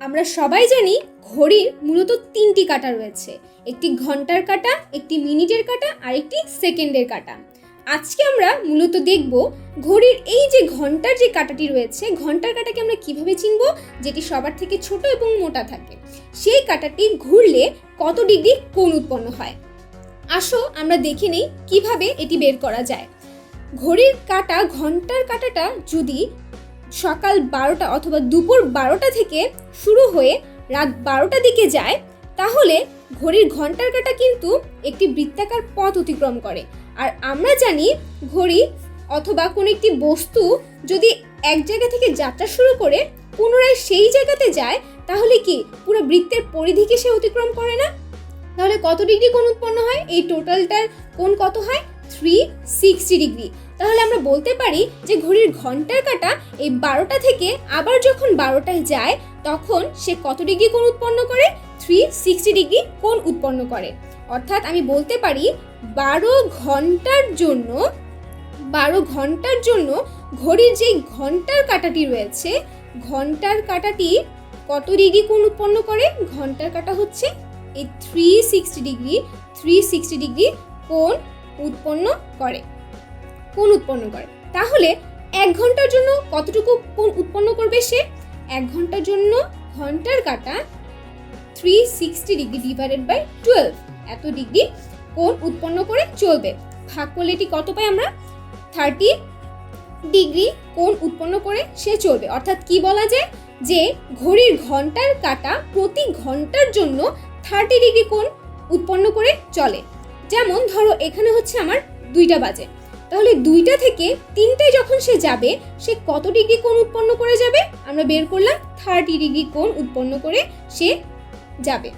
আমরা সবাই জানি ঘড়ির মূলত তিনটি কাঁটা রয়েছে, একটি ঘণ্টার কাঁটা, একটি মিনিটের কাঁটা আর একটি সেকেন্ডের কাঁটা। আজকে আমরা মূলত দেখব ঘড়ির এই যে ঘণ্টার যে কাঁটাটি রয়েছে, ঘণ্টার কাঁটাকে আমরা কীভাবে চিনব? যেটি সবার থেকে ছোট এবং মোটা থাকে। সেই কাঁটাটি ঘুরলে কত ডিগ্রি কোণ উৎপন্ন হয়? আসো আমরা দেখে নেই কীভাবে এটি বের করা যায়। ঘড়ির কাঁটা, ঘণ্টার কাঁটাটা যদি সকাল বারোটা অথবা দুপুর বারোটা থেকে শুরু হয়ে রাত বারোটা দিকে যায়, তাহলে ঘড়ির ঘণ্টার কাটা কিন্তু একটি বৃত্তাকার পথ অতিক্রম করে। আর আমরা জানি ঘড়ি অথবা কোনো একটি বস্তু যদি এক জায়গা থেকে যাত্রা শুরু করে, পুনরায় সেই জায়গাতে যায়, তাহলে কি পুরো বৃত্তের পরিধিকে সে অতিক্রম করে না? তাহলে কত ডিগ্রি কোণ উৎপন্ন হয়? এই টোটালটার কোণ কত হয়? থ্রি সিক্সটি ডিগ্রি তাহলে আমরা বলতে পারি যে ঘড়ির ঘণ্টার কাঁটা এই বারোটা থেকে আবার যখন বারোটায় যায়, তখন সে কত ডিগ্রি কোণ উৎপন্ন করে? থ্রি সিক্সটি ডিগ্রি কোণ উৎপন্ন করে। অর্থাৎ আমি বলতে পারি বারো ঘণ্টার জন্য, বারো ঘণ্টার জন্য ঘড়ির যে ঘণ্টার কাঁটাটি রয়েছে, ঘণ্টার কাঁটাটি কত ডিগ্রি কোণ উৎপন্ন করে? ঘণ্টার কাঁটা হচ্ছে এই three sixty degree three sixty degree কোণ উৎপন্ন করে। কোন উৎপন্ন করে? তাহলে এক ঘণ্টার জন্য কতটুকু কোন উৎপন্ন করবে সে? এক ঘণ্টার জন্য ঘণ্টার কাটা three sixty degree divided by twelve এত ডিগ্রি কোন উৎপন্ন করে চলবে? ভাগ করলে এটি কত পাই আমরা? থার্টি ডিগ্রি কোণ উৎপন্ন করে সে চলবে। অর্থাৎ কি বলা যায়? যে ঘড়ির ঘণ্টার কাটা প্রতি ঘণ্টার জন্য থার্টি ডিগ্রি কোণ উৎপন্ন করে চলে। যেমন ধরো এখানে হচ্ছে আমার দুইটা বাজে। তাহলে দুইটা থেকে তিনটায় যখন সে যাবে, সে কত ডিগ্রি কোণ উৎপন্ন করে যাবে? আমরা বের করলাম থার্টি ডিগ্রি কোণ উৎপন্ন করে সে যাবে।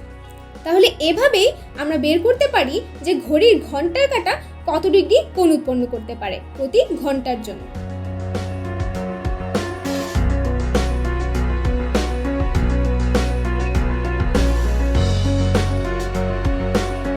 তাহলে এভাবেই আমরা বের করতে পারি যে ঘড়ির ঘণ্টার কাটা কত ডিগ্রি কোণ উৎপন্ন করতে পারে প্রতি ঘণ্টার জন্য।